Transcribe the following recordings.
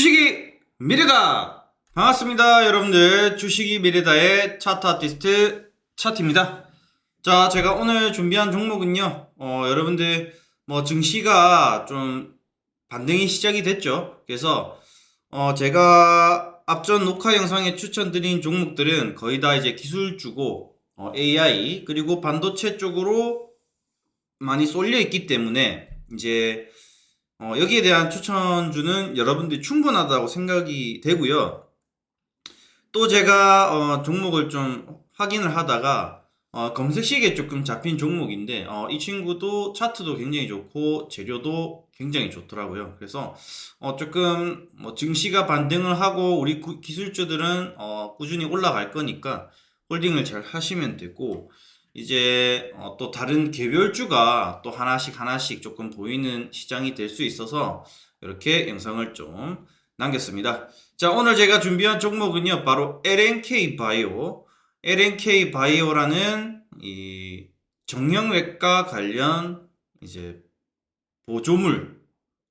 주식이 미래다! 반갑습니다, 여러분들. 주식이 미래다의 차트 아티스트 차트입니다. 자, 제가 오늘 준비한 종목은요, 어, 여러분들, 뭐, 증시가 좀 반등이 시작이 됐죠. 그래서, 어, 제가 앞전 녹화 영상에 추천드린 종목들은 거의 다 이제 기술주고, 어, AI, 그리고 반도체 쪽으로 많이 쏠려 있기 때문에, 이제, 어, 여기에 대한 추천주는 여러분들이 충분하다고 생각이 되고요. 또 제가 어, 종목을 좀 확인을 하다가 어, 검색식에 조금 잡힌 종목인데 어, 이 친구도 차트도 굉장히 좋고 재료도 굉장히 좋더라고요. 그래서 어, 조금 뭐 증시가 반등을 하고 우리 구- 기술주들은 어, 꾸준히 올라갈 거니까 홀딩을 잘 하시면 되고 이제 어, 또 다른 개별주가 또 하나씩 하나씩 조금 보이는 시장이 될 수 있어서 이렇게 영상을 좀 남겼습니다. 자, 오늘 제가 준비한 종목은요, 바로 LNK 바이오, LNK 바이오라는 이 정형외과 관련 이제 보조물,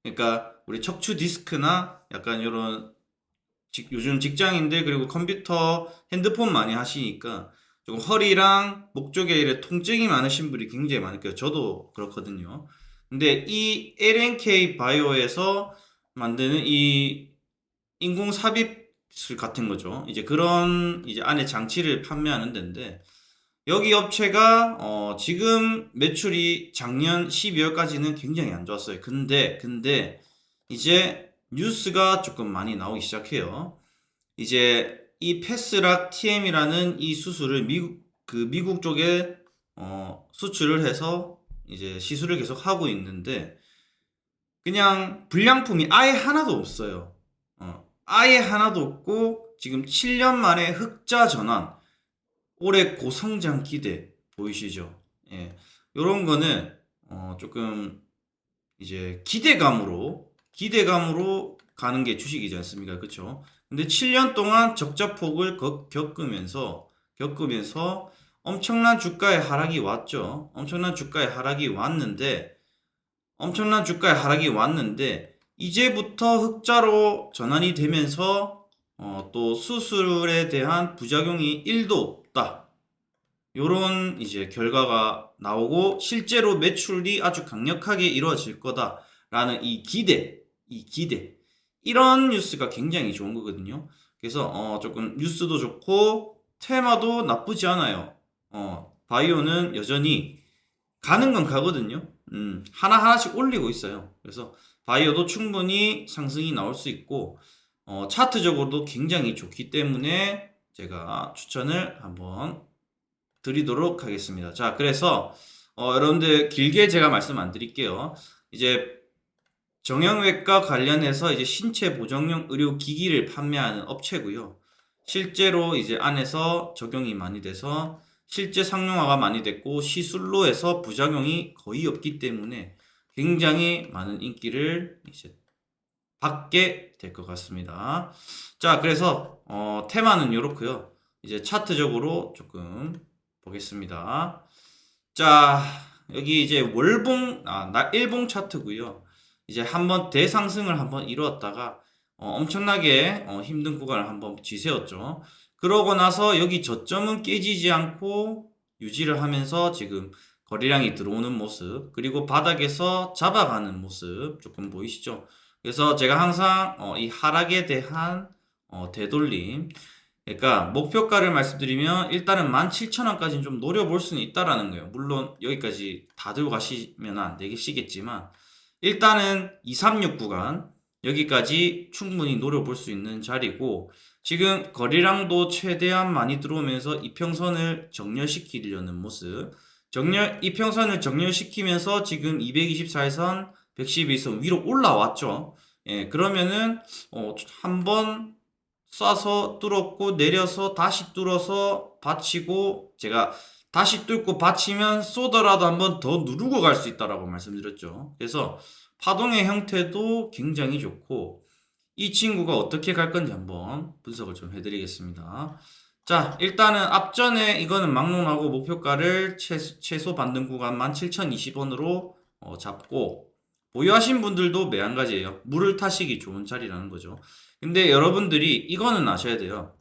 그러니까 우리 척추 디스크나 약간 이런 직- 요즘 직장인들 그리고 컴퓨터, 핸드폰 많이 하시니까 조금 허리랑 목 쪽에 이래 통증이 많으신 분이 굉장히 많을 거예요. 저도 그렇거든요. 근데 이 LNK 바이오에서 만드는 이 인공 삽입술 같은 거죠. 이제 그런 이제 안에 장치를 판매하는 데인데 여기 업체가 어 지금 매출이 작년 12월까지는 굉장히 안 좋았어요. 근데 근데 이제 뉴스가 조금 많이 나오기 시작해요. 이제 이 패스락 TM이라는 이 수술을 미국 그 미국 쪽에 어 수출을 해서 이제 시술을 계속 하고 있는데 그냥 불량품이 아예 하나도 없어요. 어, 아예 하나도 없고 지금 7년 만에 흑자 전환, 올해 고성장 기대 보이시죠? 예, 요런 거는 어, 조금 이제 기대감으로 기대감으로 가는 게 주식이지 않습니까? 그렇죠? 근데 7년 동안 적자폭을 거- 겪으면서 겪으면서 엄청난 주가의 하락이 왔죠. 엄청난 주가의 하락이 왔는데 엄청난 주가의 하락이 왔는데 이제부터 흑자로 전환이 되면서 어, 또 수술에 대한 부작용이 1도 없다. 요런 이제 결과가 나오고 실제로 매출이 아주 강력하게 이루어질 거다라는 이 기대, 이 기대 이런 뉴스가 굉장히 좋은 거거든요. 그래서 어, 조금 뉴스도 좋고 테마도 나쁘지 않아요. 어, 바이오는 여전히 가는 건 가거든요. 음, 하나하나씩 올리고 있어요. 그래서 바이오도 충분히 상승이 나올 수 있고, 어, 차트적으로도 굉장히 좋기 때문에 제가 추천을 한번 드리도록 하겠습니다. 자, 그래서, 어, 여러분들 길게 제가 말씀 안 드릴게요. 이제 정형외과 관련해서 이제 신체 보정용 의료 기기를 판매하는 업체고요. 실제로 이제 안에서 적용이 많이 돼서 실제 상용화가 많이 됐고 시술로 해서 부작용이 거의 없기 때문에 굉장히 많은 인기를 이제 받게 될 것 같습니다. 자, 그래서 어, 테마는 이렇고요. 이제 차트적으로 조금 보겠습니다. 자, 여기 이제 월봉 아, 나 일봉 차트고요. 이제 한번 대상승을 한번 이루었다가 어, 엄청나게 어, 힘든 구간을 한번 지세웠죠. 그러고 나서 여기 저점은 깨지지 않고 유지를 하면서 지금 거래량이 들어오는 모습, 그리고 바닥에서 잡아가는 모습 조금 보이시죠? 그래서 제가 항상 어, 이 하락에 대한 어, 되돌림, 그러니까 목표가를 말씀드리면 일단은 17,000원까지는 좀 노려볼 수는 있다라는 거예요. 물론 여기까지 다 들고 가시면 안 되시겠지만 일단은 236 구간 여기까지 충분히 노려볼 수 있는 자리고 지금 거래량도 최대한 많이 들어오면서 이평선을 정렬시키려는 모습. 정렬 이평선을 정렬시키면서 지금 224선, 112선 위로 올라왔죠. 예, 그러면은 어, 한번 쏴서 뚫었고 내려서 다시 뚫어서 받치고 제가 다시 뚫고 받치면 쏘더라도 한번 더 누르고 갈 수 있다라고 말씀드렸죠. 그래서 파동의 형태도 굉장히 좋고 이 친구가 어떻게 갈 건지 한번 분석을 좀 해드리겠습니다. 자, 일단은 앞전에 이거는 막론하고 목표가를 최소, 최소 반등 구간 17,020원으로 어, 잡고 보유하신 분들도 매한가지예요. 물을 타시기 좋은 자리라는 거죠. 근데 여러분들이 이거는 아셔야 돼요.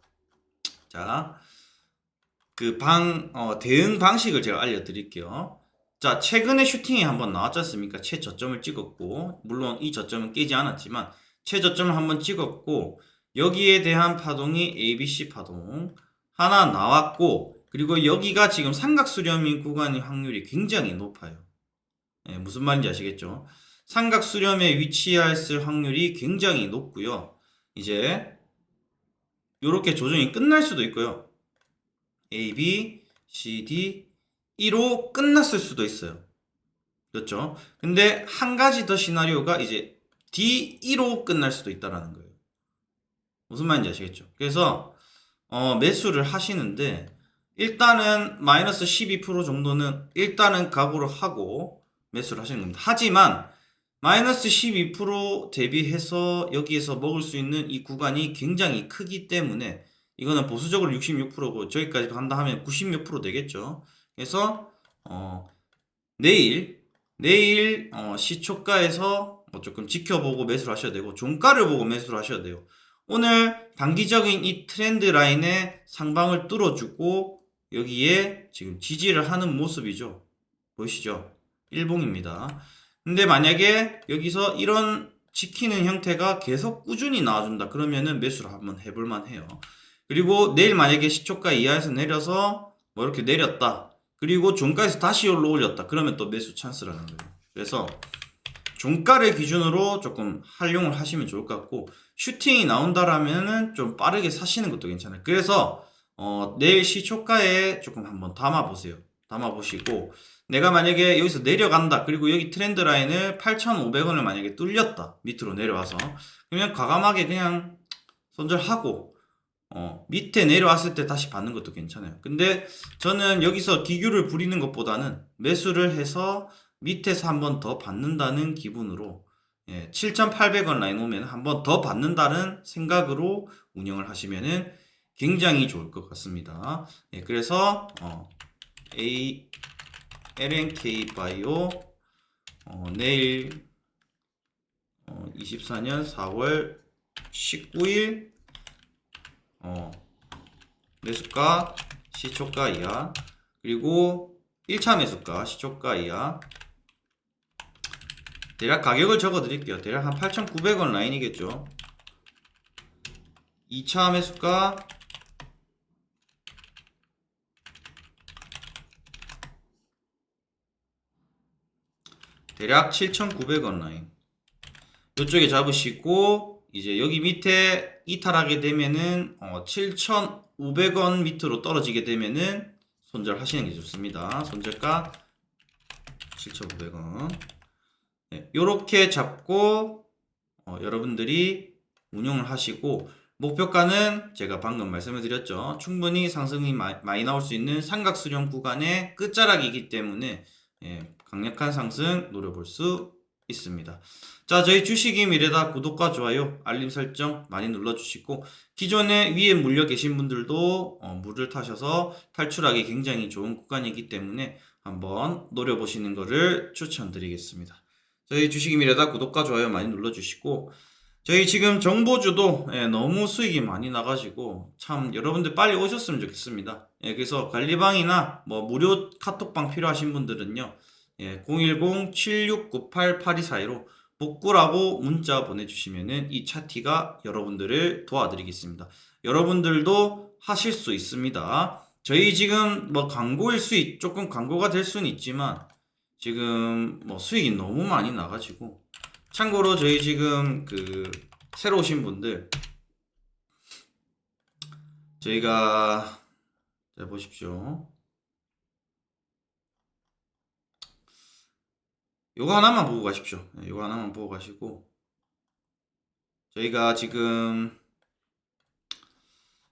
자, 그 방, 어, 대응 방식을 제가 알려드릴게요. 자, 최근에 슈팅이 한번 나왔지 않습니까? 최저점을 찍었고, 물론 이 저점은 깨지 않았지만, 최저점을 한번 찍었고, 여기에 대한 파동이 ABC 파동 하나 나왔고, 그리고 여기가 지금 삼각수렴인 구간의 확률이 굉장히 높아요. 예, 무슨 말인지 아시겠죠? 삼각수렴에 위치했을 확률이 굉장히 높고요. 이제 이렇게 조정이 끝날 수도 있고요. A, B, C, D, 1로 끝났을 수도 있어요. 그렇죠? 근데 한 가지 더 시나리오가 이제 D, 2로 끝날 수도 있다라는 거예요. 무슨 말인지 아시겠죠? 그래서 어, 매수를 하시는데 일단은 마이너스 12% 정도는 일단은 각오를 하고 매수를 하시는 겁니다. 하지만 마이너스 12% 대비해서 여기에서 먹을 수 있는 이 구간이 굉장히 크기 때문에 이거는 보수적으로 66%고 저기까지 간다 하면 96% 되겠죠. 그래서 어, 내일 내일 어, 시초가에서 뭐 조금 지켜보고 매수를 하셔야 되고 종가를 보고 매수를 하셔야 돼요. 오늘 단기적인 이 트렌드 라인의 상방을 뚫어주고 여기에 지금 지지를 하는 모습이죠. 보이시죠? 일봉입니다. 근데 만약에 여기서 이런 지키는 형태가 계속 꾸준히 나와준다. 그러면은 매수를 한번 해볼만 해요. 그리고 내일 만약에 시초가 이하에서 내려서 뭐 이렇게 내렸다. 그리고 종가에서 다시 올라올렸다. 그러면 또 매수 찬스라는 거예요. 그래서 종가를 기준으로 조금 활용을 하시면 좋을 것 같고 슈팅이 나온다라면은 좀 빠르게 사시는 것도 괜찮아요. 그래서 어, 내일 시초가에 조금 한번 담아 보세요. 담아 보시고 내가 만약에 여기서 내려간다. 그리고 여기 트렌드 라인을 8,500원을 만약에 뚫렸다. 밑으로 내려와서 그러면 과감하게 그냥 손절하고 어, 밑에 내려왔을 때 다시 받는 것도 괜찮아요. 근데 저는 여기서 기교를 부리는 것보다는 매수를 해서 밑에서 한 번 더 받는다는 기분으로 예, 7,800원 라인 오면 한 번 더 받는다는 생각으로 운영을 하시면은 굉장히 좋을 것 같습니다. 예, 그래서 어, A LNK 바이오 어, 내일 어, 24년 4월 19일 어, 매수가 시초가 이하 그리고 1차 매수가 시초가 이하 대략 가격을 적어 드릴게요. 대략 한 8,900원 라인이겠죠. 2차 매수가 대략 7,900원 라인. 이쪽에 잡으시고 이제 여기 밑에 이탈하게 되면은 어, 7,500원 밑으로 떨어지게 되면은 손절하시는 게 좋습니다. 손절가 7,500원. 네, 요렇게 잡고 어, 여러분들이 운용을 하시고 목표가는 제가 방금 말씀을 드렸죠. 충분히 상승이 마- 많이 나올 수 있는 삼각 수렴 구간의 끝자락이기 때문에 예, 강력한 상승 노려볼 수 있습니다. 자, 저희 주식이 미래다 구독과 좋아요, 알림 설정 많이 눌러주시고 기존에 위에 물려 계신 분들도 어, 물을 타셔서 탈출하기 굉장히 좋은 구간이기 때문에 한번 노려보시는 것을 추천드리겠습니다. 저희 주식이 미래다 구독과 좋아요 많이 눌러주시고 저희 지금 정보주도 예, 너무 수익이 많이 나가지고 참 여러분들 빨리 오셨으면 좋겠습니다. 예, 그래서 관리방이나 뭐 무료 카톡방 필요하신 분들은요. 예, 010-7698-8242로 복구라고 문자 보내주시면은 이 차티가 여러분들을 도와드리겠습니다. 여러분들도 하실 수 있습니다. 저희 지금 뭐 광고일 수익 조금 광고가 될 수는 있지만 지금 뭐 수익이 너무 많이 나가지고 참고로 저희 지금 그 새로 오신 분들 저희가 자 보십시오. 요거 하나만 보고 가십시오. 네, 요거 하나만 보고 가시고 저희가 지금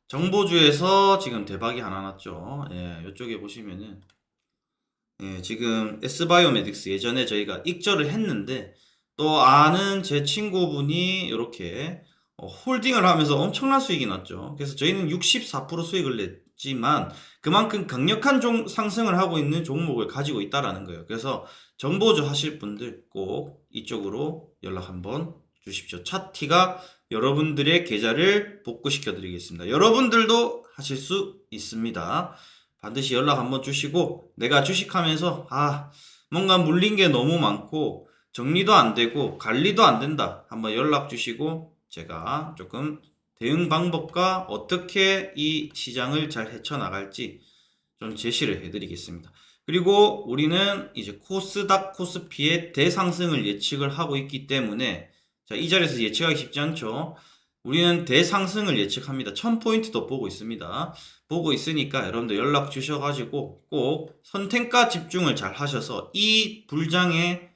정보주에서 지금 대박이 하나 났죠. 예, 이쪽에 보시면은 예, 지금 S바이오메딕스 예전에 저희가 익절을 했는데 또 아는 제 친구분이 이렇게 홀딩을 하면서 엄청난 수익이 났죠. 그래서 저희는 64% 수익을 내, 있지만 그만큼 강력한 종, 상승을 하고 있는 종목을 가지고 있다라는 거예요. 그래서 정보주 하실 분들 꼭 이쪽으로 연락 한번 주십시오. 차티가 여러분들의 계좌를 복구시켜 드리겠습니다. 여러분들도 하실 수 있습니다. 반드시 연락 한번 주시고 내가 주식하면서 아 뭔가 물린 게 너무 많고 정리도 안 되고 관리도 안 된다. 한번 연락 주시고 제가 조금 대응 방법과 어떻게 이 시장을 잘 헤쳐나갈지 좀 제시를 해드리겠습니다. 그리고 우리는 이제 코스닥 코스피의 대상승을 예측을 하고 있기 때문에 자, 이 자리에서 예측하기 쉽지 않죠. 우리는 대상승을 예측합니다. 1000포인트도 보고 있습니다. 보고 있으니까 여러분들 연락 주셔가지고 꼭 선택과 집중을 잘 하셔서 이 불장에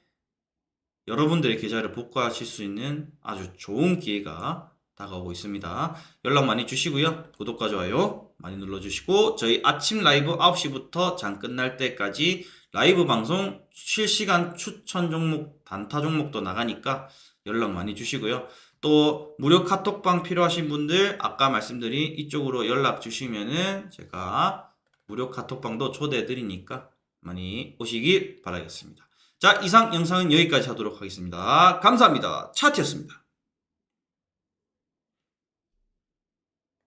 여러분들의 계좌를 복구하실 수 있는 아주 좋은 기회가 다가오고 있습니다. 연락 많이 주시고요. 구독과 좋아요 많이 눌러주시고 저희 아침 라이브 9시부터 장 끝날 때까지 라이브 방송 실시간 추천 종목 단타 종목도 나가니까 연락 많이 주시고요. 또 무료 카톡방 필요하신 분들 아까 말씀드린 이쪽으로 연락 주시면은 제가 무료 카톡방도 초대해 드리니까 많이 오시길 바라겠습니다. 자, 이상 영상은 여기까지 하도록 하겠습니다. 감사합니다. 차트였습니다.